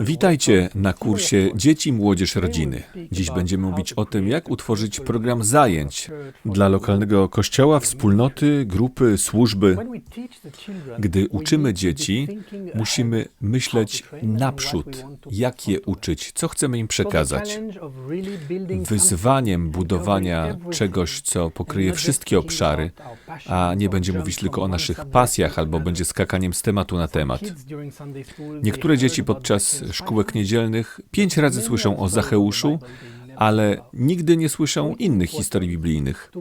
Witajcie na kursie Dzieci, Młodzież, Rodziny. Dziś będziemy mówić o tym, jak utworzyć program zajęć dla lokalnego kościoła, wspólnoty, grupy, służby. Gdy uczymy dzieci, musimy myśleć naprzód, jak je uczyć, co chcemy im przekazać. Wyzwaniem budowania czegoś, co pokryje wszystkie obszary, a nie będzie mówić tylko o naszych pasjach albo będzie skakaniem z tematu na temat. Niektóre dzieci podczas szkółek niedzielnych pięć razy słyszą o Zacheuszu, ale nigdy nie słyszą innych historii biblijnych.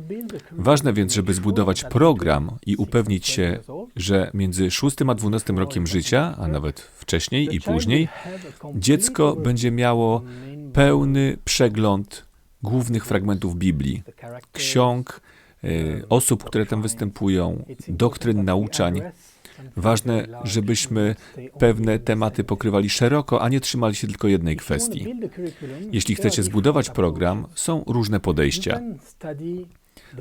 Ważne więc, żeby zbudować program i upewnić się, że między 6 a 12 rokiem życia, a nawet wcześniej i później, dziecko będzie miało pełny przegląd głównych fragmentów Biblii, ksiąg, y, osób, które tam występują, doktryn, nauczań. Ważne, żebyśmy pewne tematy pokrywali szeroko, a nie trzymali się tylko jednej kwestii. Jeśli chcecie zbudować program, są różne podejścia.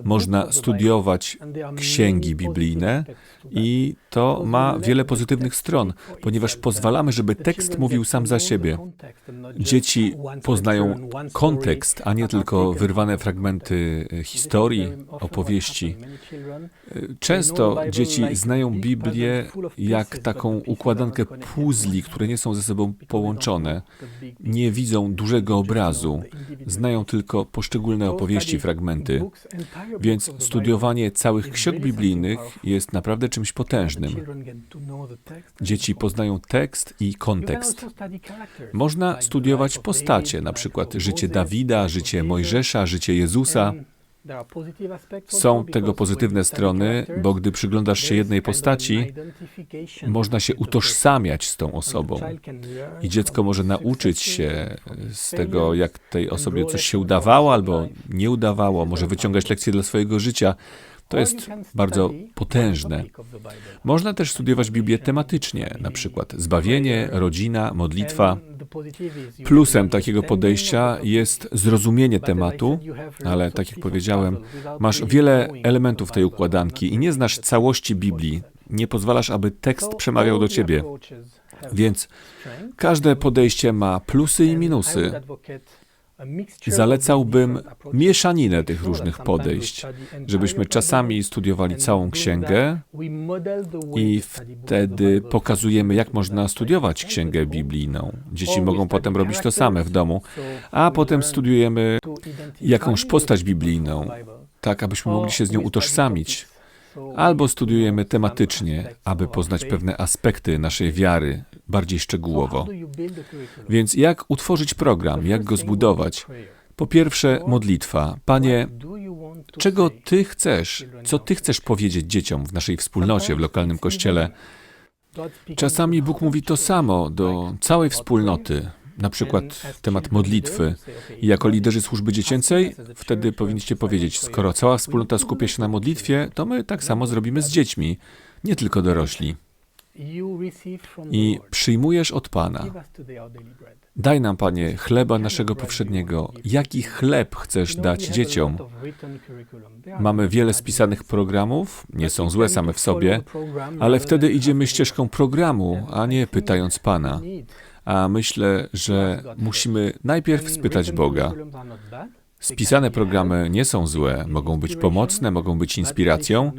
Można studiować księgi biblijne i to ma wiele pozytywnych stron, ponieważ pozwalamy, żeby tekst mówił sam za siebie. Dzieci poznają kontekst, a nie tylko wyrwane fragmenty historii, opowieści. Często dzieci znają Biblię jak taką układankę puzli, które nie są ze sobą połączone. Nie widzą dużego obrazu, znają tylko poszczególne opowieści, fragmenty. Więc studiowanie całych ksiąg biblijnych jest naprawdę czymś potężnym. Dzieci poznają tekst i kontekst. Można studiować postacie, na przykład życie Dawida, życie Mojżesza, życie Jezusa. Są tego pozytywne strony, bo gdy przyglądasz się jednej postaci, można się utożsamiać z tą osobą. I dziecko może nauczyć się z tego, jak tej osobie coś się udawało albo nie udawało, może wyciągać lekcje dla swojego życia. To jest bardzo potężne. Można też studiować Biblię tematycznie, na przykład zbawienie, rodzina, modlitwa. Plusem takiego podejścia jest zrozumienie tematu, ale tak jak powiedziałem, masz wiele elementów tej układanki i nie znasz całości Biblii. Nie pozwalasz, aby tekst przemawiał do ciebie. Więc każde podejście ma plusy i minusy. Zalecałbym mieszaninę tych różnych podejść, żebyśmy czasami studiowali całą księgę i wtedy pokazujemy, jak można studiować księgę biblijną. Dzieci mogą potem robić to same w domu, a potem studiujemy jakąś postać biblijną, tak abyśmy mogli się z nią utożsamić. Albo studiujemy tematycznie, aby poznać pewne aspekty naszej wiary bardziej szczegółowo. Więc jak utworzyć program, jak go zbudować? Po pierwsze, modlitwa. Panie, czego Ty chcesz? Co Ty chcesz powiedzieć dzieciom w naszej wspólnocie, w lokalnym kościele? Czasami Bóg mówi to samo do całej wspólnoty na przykład temat modlitwy. I jako liderzy służby dziecięcej, wtedy powinniście powiedzieć, skoro cała wspólnota skupia się na modlitwie, to my tak samo zrobimy z dziećmi, nie tylko dorośli. I przyjmujesz od Pana. Daj nam, Panie, chleba naszego powszedniego. Jaki chleb chcesz dać dzieciom? Mamy wiele spisanych programów, nie są złe same w sobie, ale wtedy idziemy ścieżką programu, a nie pytając Pana. a myślę, że musimy najpierw spytać Boga. Spisane programy nie są złe, mogą być pomocne, mogą być inspiracją,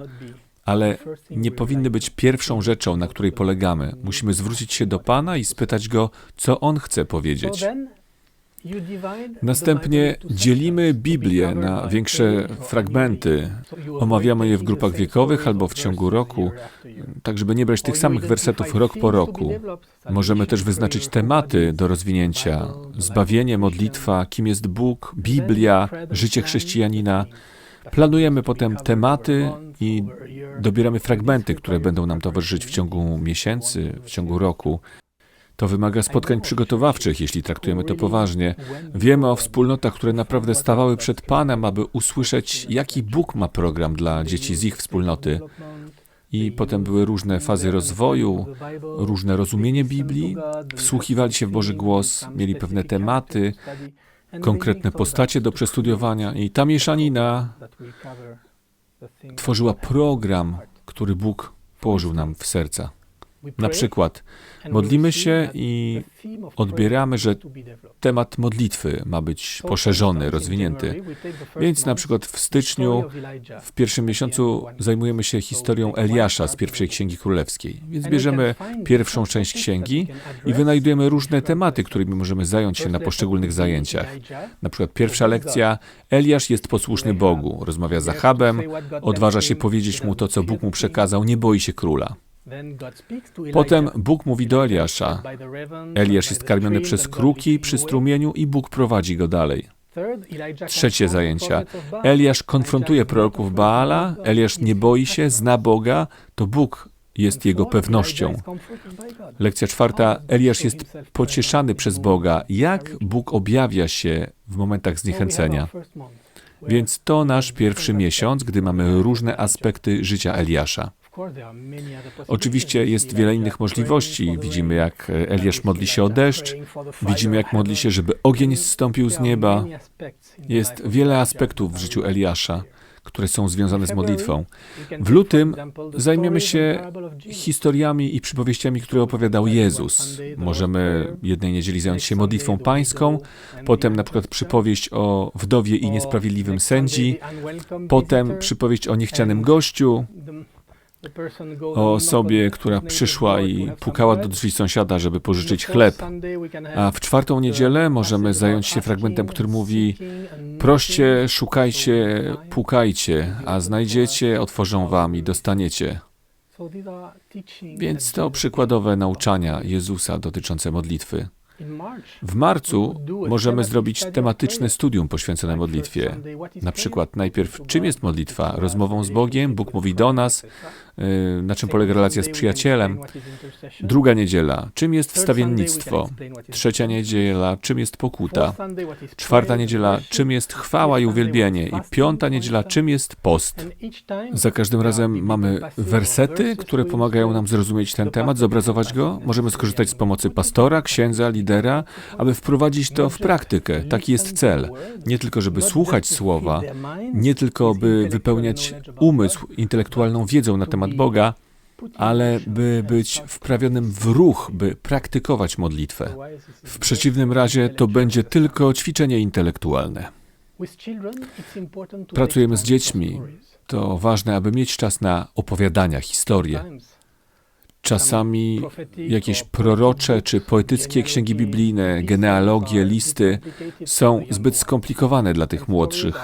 ale nie powinny być pierwszą rzeczą, na której polegamy. Musimy zwrócić się do Pana i spytać Go, co On chce powiedzieć. Następnie dzielimy Biblię na większe fragmenty. Omawiamy je w grupach wiekowych albo w ciągu roku, tak żeby nie brać tych samych wersetów rok po roku. Możemy też wyznaczyć tematy do rozwinięcia: zbawienie, modlitwa, kim jest Bóg, Biblia, życie chrześcijanina. Planujemy potem tematy i dobieramy fragmenty, które będą nam towarzyszyć w ciągu miesięcy, w ciągu roku. To wymaga spotkań przygotowawczych, jeśli traktujemy to poważnie. Wiemy o wspólnotach, które naprawdę stawały przed Panem, aby usłyszeć, jaki Bóg ma program dla dzieci z ich wspólnoty. I potem były różne fazy rozwoju, różne rozumienie Biblii, wsłuchiwali się w Boży głos, mieli pewne tematy, konkretne postacie do przestudiowania, i ta mieszanina tworzyła program, który Bóg położył nam w serca. Na przykład modlimy się i odbieramy, że temat modlitwy ma być poszerzony, rozwinięty. Więc na przykład w styczniu, w pierwszym miesiącu zajmujemy się historią Eliasza z pierwszej Księgi Królewskiej. Więc bierzemy pierwszą część księgi i wynajdujemy różne tematy, którymi możemy zająć się na poszczególnych zajęciach. Na przykład pierwsza lekcja Eliasz jest posłuszny Bogu, rozmawia z Achabem, odważa się powiedzieć mu to, co Bóg mu przekazał, nie boi się króla. Potem Bóg mówi do Eliasza. Eliasz jest karmiony przez kruki przy strumieniu i Bóg prowadzi go dalej. Trzecie zajęcia. Eliasz konfrontuje proroków Baala, Eliasz nie boi się, zna Boga, to Bóg jest jego pewnością. Lekcja czwarta. Eliasz jest pocieszany przez Boga. Jak Bóg objawia się w momentach zniechęcenia? Więc to nasz pierwszy miesiąc, gdy mamy różne aspekty życia Eliasza. Oczywiście jest wiele innych możliwości. Widzimy, jak Eliasz modli się o deszcz, widzimy, jak modli się, żeby ogień zstąpił z nieba. Jest wiele aspektów w życiu Eliasza, które są związane z modlitwą. W lutym zajmiemy się historiami i przypowieściami, które opowiadał Jezus. Możemy jednej niedzieli zająć się modlitwą pańską, potem na przykład przypowieść o wdowie i niesprawiedliwym sędzi, potem przypowieść o niechcianym gościu, o osobie, która przyszła i pukała do drzwi sąsiada, żeby pożyczyć chleb. A w czwartą niedzielę możemy zająć się fragmentem, który mówi: Proście, szukajcie, pukajcie, a znajdziecie, otworzą wam i dostaniecie. Więc to przykładowe nauczania Jezusa dotyczące modlitwy. W marcu możemy zrobić tematyczne studium poświęcone modlitwie. Na przykład najpierw, czym jest modlitwa? Rozmową z Bogiem, Bóg mówi do nas, y, na czym polega relacja z przyjacielem. Druga niedziela, czym jest wstawiennictwo? Trzecia niedziela, czym jest pokuta? Czwarta niedziela, czym jest chwała i uwielbienie? I piąta niedziela, czym jest post? Za każdym razem mamy wersety, które pomagają nam zrozumieć ten temat, zobrazować go. Możemy skorzystać z pomocy pastora, księdza, lidera, aby wprowadzić to w praktykę. Taki jest cel. Nie tylko, żeby słuchać słowa, nie tylko, by wypełniać umysł intelektualną wiedzą na temat Boga, ale by być wprawionym w ruch, by praktykować modlitwę. W przeciwnym razie to będzie tylko ćwiczenie intelektualne. Pracujemy z dziećmi. To ważne, aby mieć czas na opowiadania, historie. Czasami jakieś prorocze czy poetyckie księgi biblijne, genealogie, listy są zbyt skomplikowane dla tych młodszych,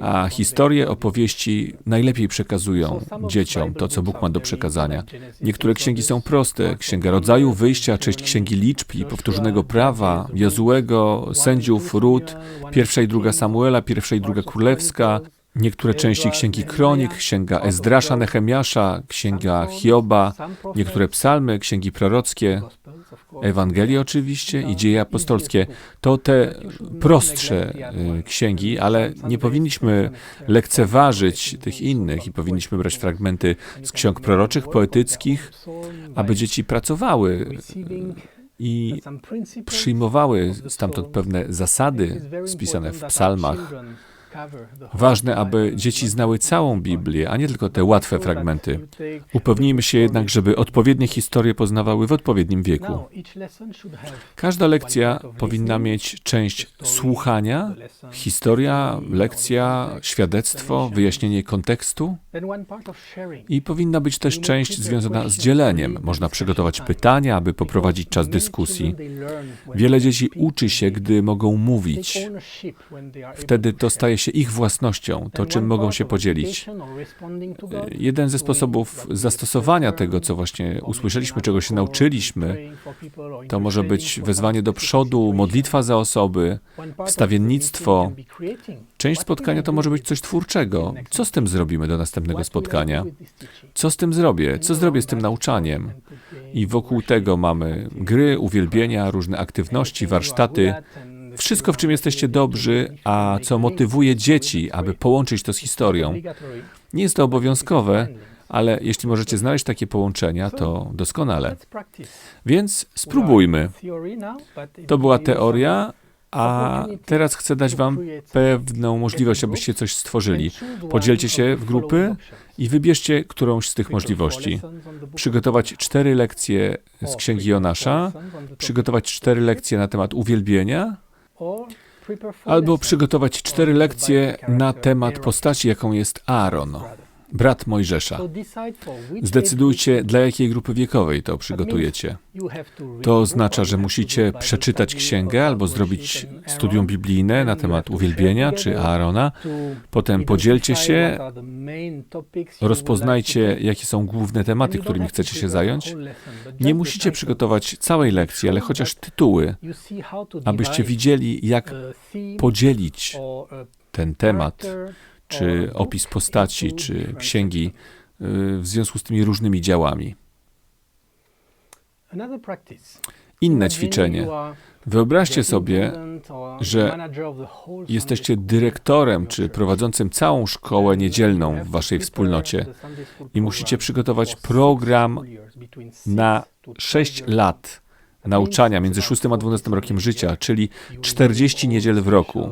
a historie, opowieści najlepiej przekazują dzieciom to, co Bóg ma do przekazania. Niektóre księgi są proste. Księga Rodzaju, Wyjścia, część Księgi Liczb i Powtórzonego Prawa, Jozułego, Sędziów, Ród, pierwsza i druga Samuela, pierwsza i druga Królewska, Niektóre części Księgi Kronik, Księga Ezdrasza, Nehemiasza, Księga Hioba, niektóre psalmy, księgi prorockie, Ewangelie oczywiście i dzieje apostolskie. To te prostsze y, księgi, ale nie powinniśmy lekceważyć tych innych i powinniśmy brać fragmenty z ksiąg proroczych, poetyckich, aby dzieci pracowały i przyjmowały stamtąd pewne zasady spisane w psalmach, Ważne, aby dzieci znały całą Biblię, a nie tylko te łatwe fragmenty. Upewnijmy się jednak, żeby odpowiednie historie poznawały w odpowiednim wieku. Każda lekcja powinna mieć część słuchania, historia, lekcja, świadectwo, wyjaśnienie kontekstu i powinna być też część związana z dzieleniem. Można przygotować pytania, aby poprowadzić czas dyskusji. Wiele dzieci uczy się, gdy mogą mówić. Wtedy to staje się ich własnością, to czym mogą się podzielić. Jeden ze sposobów zastosowania tego, co właśnie usłyszeliśmy, czego się nauczyliśmy, to może być wezwanie do przodu, modlitwa za osoby, wstawiennictwo. Część spotkania to może być coś twórczego. Co z tym zrobimy do następnego spotkania? Co z tym zrobię? Co zrobię z tym nauczaniem? I wokół tego mamy gry, uwielbienia, różne aktywności, warsztaty. Wszystko, w czym jesteście dobrzy, a co motywuje dzieci, aby połączyć to z historią. Nie jest to obowiązkowe, ale jeśli możecie znaleźć takie połączenia, to doskonale. Więc spróbujmy. To była teoria, A teraz chcę dać Wam pewną możliwość, abyście coś stworzyli. Podzielcie się w grupy i wybierzcie którąś z tych możliwości. Przygotować cztery lekcje z Księgi Jonasza, przygotować cztery lekcje na temat uwielbienia, albo przygotować cztery lekcje na temat postaci, jaką jest Aaron, brat Mojżesza. Zdecydujcie, dla jakiej grupy wiekowej to przygotujecie. To oznacza, że musicie przeczytać księgę albo zrobić studium biblijne na temat uwielbienia czy Aarona. Potem podzielcie się, rozpoznajcie, jakie są główne tematy, którymi chcecie się zająć. Nie musicie przygotować całej lekcji, ale chociaż tytuły, abyście widzieli, jak podzielić ten temat, czy opis postaci, czy księgi y, w związku z tymi różnymi działami. Inne ćwiczenie. Wyobraźcie sobie, że jesteście dyrektorem czy prowadzącym całą szkołę niedzielną w waszej wspólnocie i musicie przygotować program na 6 lat nauczania między 6 a 12 rokiem życia, czyli 40 niedziel w roku.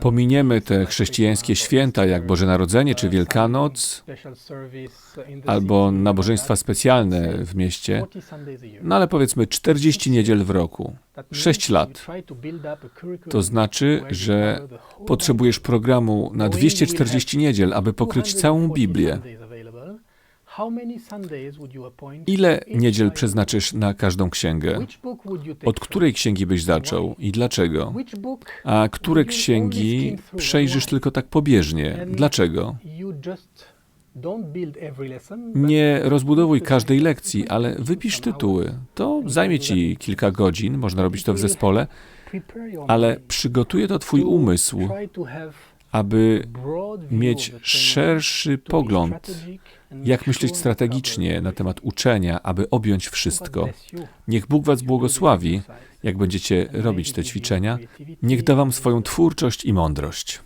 Pominiemy te chrześcijańskie święta, jak Boże Narodzenie czy Wielkanoc, albo nabożeństwa specjalne w mieście, no ale powiedzmy 40 niedziel w roku, 6 lat. To znaczy, że potrzebujesz programu na 240 niedziel, aby pokryć całą Biblię. Ile niedziel przeznaczysz na każdą księgę? Od której księgi byś zaczął i dlaczego? A które księgi przejrzysz tylko tak pobieżnie? Dlaczego? Nie rozbudowuj każdej lekcji, ale wypisz tytuły. To zajmie ci kilka godzin, można robić to w zespole, ale przygotuje to Twój umysł, aby mieć szerszy pogląd, jak myśleć strategicznie na temat uczenia, aby objąć wszystko. Niech Bóg Was błogosławi, jak będziecie robić te ćwiczenia. Niech da Wam swoją twórczość i mądrość.